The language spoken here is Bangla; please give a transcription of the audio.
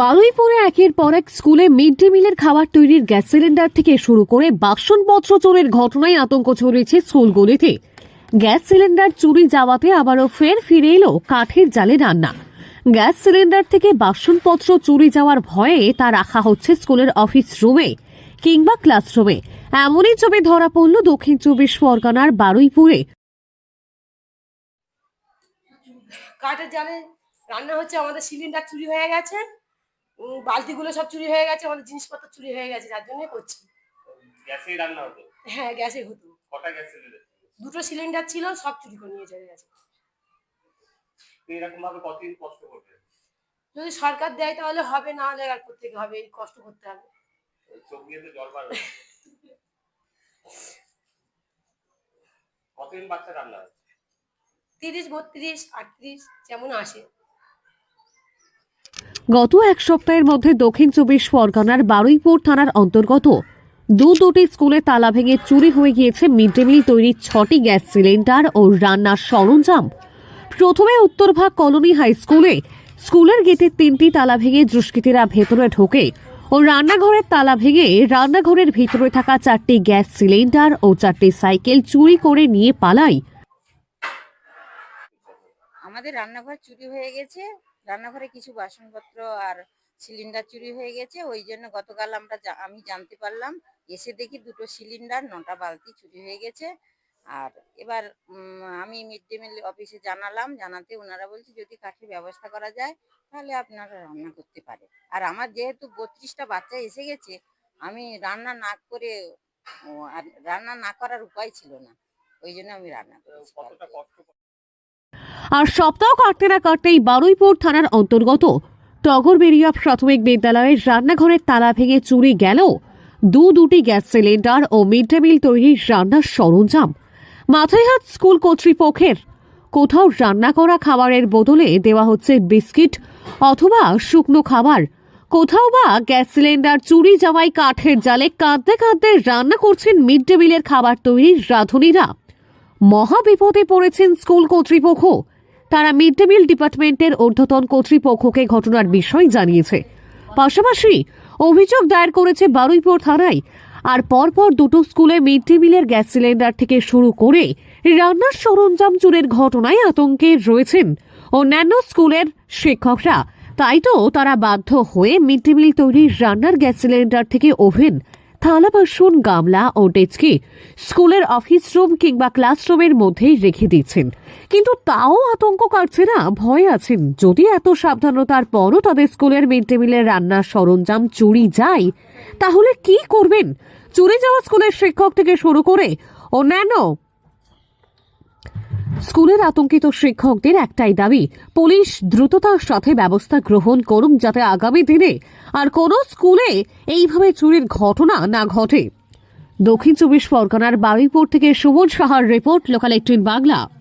বারুইপুরে একের পর এক স্কুলে মিড ডে মিলের খাবার তৈরির গ্যাস সিলিন্ডার থেকে শুরু করে বাসনপত্র চোরের ঘটনায় আতঙ্ক ছড়িয়েছে স্কুলগুলিতে। গ্যাস সিলিন্ডার চুরি যাওয়াতে আবারও ফের ফিরে এলো কাঠের জালে রান্না। গ্যাস সিলিন্ডার থেকে বাসনপত্র চুরি যাওয়ার ভয়ে তা রাখা হচ্ছে স্কুলের অফিস রুমে কিংবা ক্লাসরুমে। এমনই ছবি ধরা পড়ল দক্ষিণ চব্বিশ পরগনার বারুইপুরে। কাঠের জালে রান্না হচ্ছে, আমাদের সিলিন্ডার চুরি হয়ে গেছে। বালতিগুলো সব চুরি হয়ে গেছে আমাদের জিনিসপত্র চুরি হয়ে গেছে যার জন্যই করছি। গ্যাসেই রান্না হতো? হ্যাঁ গ্যাসে হতো। কটা গ্যাস সিলিন্ডার দুটো সিলিন্ডার ছিল সব চুরি করে নিয়ে চলে গেছে। এরকম ভাবে কতদিন কষ্ট করবে যদি সরকার দেয় তাহলে হবে না হলে আর করতে হবে? এই কষ্ট করতে হবে। চোখ দিয়ে তো জল বার কতদিন বাচ্চা রান্না তিরিশ বত্রিশ আটত্রিশ যেমন আসে। গত এক সপ্তাহের মধ্যে দক্ষিণ চব্বিশ পরগনার বারুইপুর থানার অন্তর্গত দু দুটি স্কুলে তালা ভেঙে চুরি হয়ে গিয়েছে মিড ডে মিল তৈরির ছটি গ্যাস সিলিন্ডার ও রান্নার সরঞ্জাম। প্রথমে উত্তরভাগ কলোনি হাই স্কুলে স্কুলের গেটের তিনটি তালা ভেঙে দুষ্কৃতীরা ভেতরে ঢোকে ও রান্নাঘরের তালা ভেঙে রান্নাঘরের ভিতরে থাকা চারটি গ্যাস সিলিন্ডার ও চারটি সাইকেল চুরি করে নিয়ে পালায় আমাদের রান্নাঘর চুরি হয়ে গেছে। রান্নাঘরে কিছু বাসনপত্র আর সিলিন্ডার চুরি হয়ে গেছে ওই জন্য গতকাল আমরা আমি জানতে পারলাম এসে দেখি দুটো সিলিন্ডার নটা বালতি চুরি হয়ে গেছে। আর এবার আমি মিড ডে মিল অফিসে জানালাম জানাতে ওনারা বলছে যদি কাঠের ব্যবস্থা করা যায় তাহলে আপনারা রান্না করতে পারে আর আমার যেহেতু বত্রিশটা বাচ্চা এসে গেছে আমি রান্না না করে আর রান্না না করার উপায় ছিল না ওই জন্য আমি রান্না করেছি কতটা কালকে। কষ্ট করে- আর সপ্তাহ কাটতে না কাটতেই বারুইপুর থানার অন্তর্গত টগরবেরিয়া প্রাথমিক বিদ্যালয়ের রান্নাঘরের তালা ভেঙে চুরি গেল। দু দুটি গ্যাস সিলিন্ডার ও মিড ডে মিল তৈরির রান্নার সরঞ্জাম। মাথায় হাত স্কুল কর্তৃপক্ষের কোথাও রান্না করা খাবারের বদলে দেওয়া হচ্ছে বিস্কিট অথবা শুকনো খাবার। কোথাও বা গ্যাস সিলিন্ডার চুরি যাওয়ায় কাঠের জালে কাঁদতে কাঁদতে রান্না করছেন মিড ডে মিলের খাবার তৈরির রাঁধুনিরা। মহা বিপদে পড়েছেন স্কুল কর্তৃপক্ষ। তারা মিড ডে মিল ডিপার্টমেন্টের ঊর্ধ্বতন কর্তৃপক্ষকে ঘটনার বিষয় জানিয়েছে। পাশাপাশি অভিযোগ দায়ের করেছে বারুইপুর থানায়। আর পরপর দুটো স্কুলে মিড ডে মিলের গ্যাস সিলিন্ডার থেকে শুরু করে রান্নার সরঞ্জাম চুরের ঘটনায় আতঙ্কে রয়েছেন অন্যান্য স্কুলের শিক্ষকরা। তাই তো তারা বাধ্য হয়ে মিড ডে মিল তৈরির রান্নার গ্যাস সিলিন্ডার থেকে ওভেন থালা বাসন গামলা ও ডেচকি স্কুলের অফিস রুম কিংবা ক্লাসরুমের মধ্যেই রেখে দিচ্ছেন কিন্তু তাও আতঙ্ক কাটছে না, ভয় আছেন। যদি এত সাবধানতার পরও তাদের স্কুলের মিড ডে মিলের রান্নার সরঞ্জাম চুরি যায়, তাহলে কি করবেন? চুরি যাওয়া স্কুলের শিক্ষক থেকে শুরু করে অন্যান্য স্কুলের আতঙ্কিত শিক্ষকদের একটাই দাবি, পুলিশ দ্রুততার সাথে ব্যবস্থা গ্রহণ করুক যাতে আগামী দিনে আর কোনো স্কুলে এইভাবে চুরির ঘটনা না ঘটে। দক্ষিণ চব্বিশ পরগনার বারুইপুর থেকে সুমন সাহার রিপোর্ট, লোকাল এইটিন বাংলা।